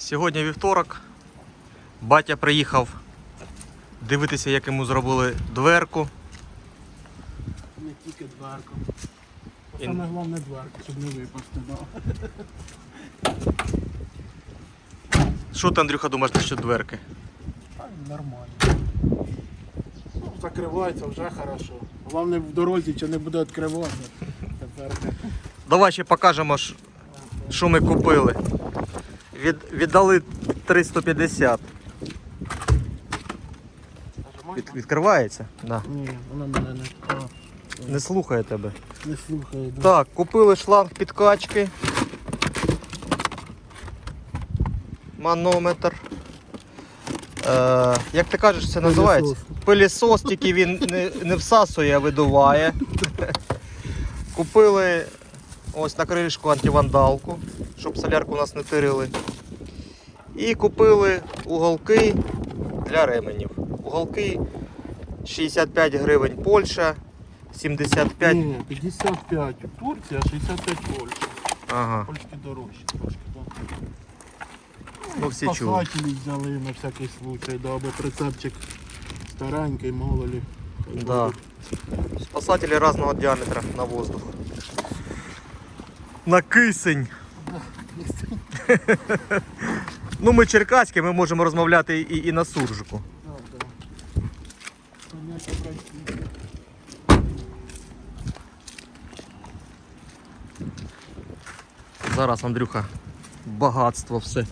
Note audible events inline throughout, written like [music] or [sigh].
Сьогодні вівторок. Батя приїхав дивитися, як йому зробили дверку. Не тільки дверку. І- Саме головне дверку, щоб не випасти. Що ти, Андрюха, думаєш насчет дверки? А, нормально. Ну, закривається вже хорошо. Головне в дорозі чи не буде відкриватися. Тепер Давай ще покажемо, що ми купили. Від, віддали 350. Від, відкривається? Да. Ні, вона мене не, Не слухає тебе. не слухає. Да. Так, купили шланг підкачки. Манометр. Е, як ти кажеш, це називається? Пилісос, тільки він не, не всасує, а видуває. [laughs] Купили ось на кришку антивандалку, щоб солярку у нас не тирили. І купили уголки для ременів. Уголки 65 гривень Польща, 75 Ні, 55 Турція, 65 Польща. Ага, Польські дорожчі трошки. Ну всі чули. Спасателі взяли на всякий случай, да, або прицепчик старенький, мало лі. Да. Спасатели разного диаметра на воздух. На кисень. [laughs] Ну, ми черкаські, ми можемо розмовляти і, і на суржику. Зараз, Андрюха, багатство все.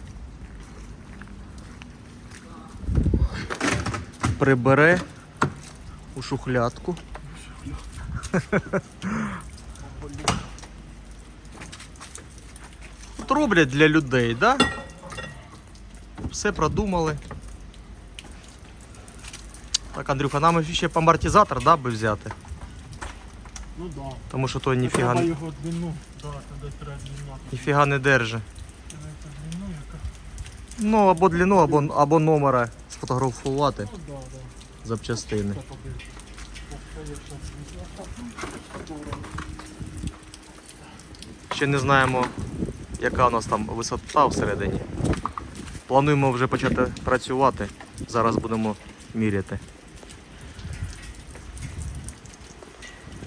Прибере у шухлядку. От Роблять для людей, да? Все продумали. Так, Андрюха, нам ще амортизатор, да, би взяти. Ну да. Тому що то ніфіга, Треба його длину. Да, треба длина. ніфіга не яка. Ну, або длину, або, або номера сфотографувати Ну да, да. запчастини. Ще не знаємо, яка у нас там висота всередині. Плануємо вже почати працювати. Зараз будемо міряти.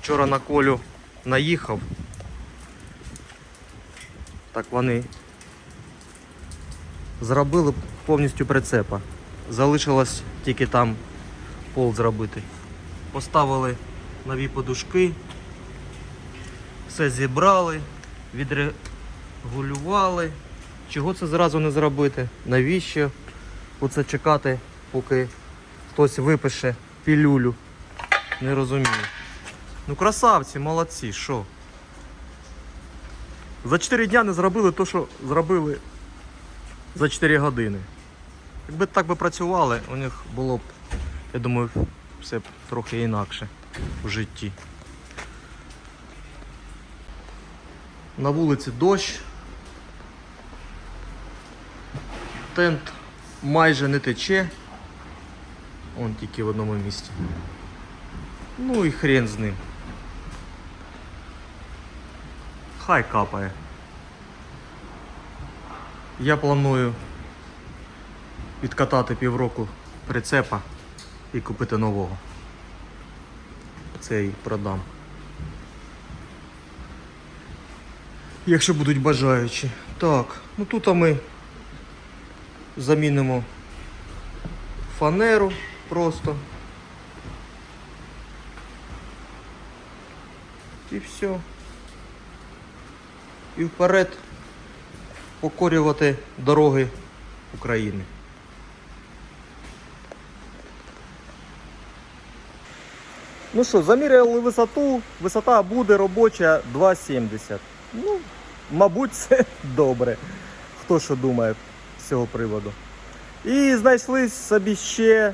Вчора на колю наїхав. Так вони зробили повністю прицепа. Залишилось тільки там пол зробити. Поставили нові подушки, все зібрали, відрегулювали. Чого це зразу не зробити? Навіщо оце чекати, поки хтось випише пілюлю? Не розумію. Ну красавці, молодці, що? За 4 дня не зробили те, що зробили за 4 години. Якби так би працювали, у них було б, я думаю, все б трохи інакше в житті. На вулиці дощ. Тент майже не тече. Он тільки в одному місці. Ну і хрен з ним. Хай капає. Я планую відкатати півроку прицепа і купити нового. Цей продам. Якщо будуть бажаючі. Так, ну тут ми замінимо фанеру просто. І все. І вперед покорювати дороги України. Ну що, заміряли висоту. Висота буде робоча 2,70. Ну, мабуть, [laughs] це добре. Хто що думає цього приводу. І знайшли собі ще,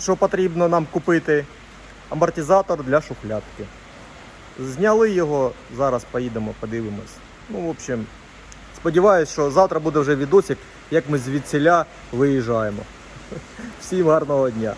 що потрібно нам купити, амортизатор для шухлядки. Зняли його, зараз поїдемо, подивимось. Ну, в общем, сподіваюсь, що завтра буде вже відосик, як ми звідсіля виїжджаємо. [laughs] Всім гарного дня!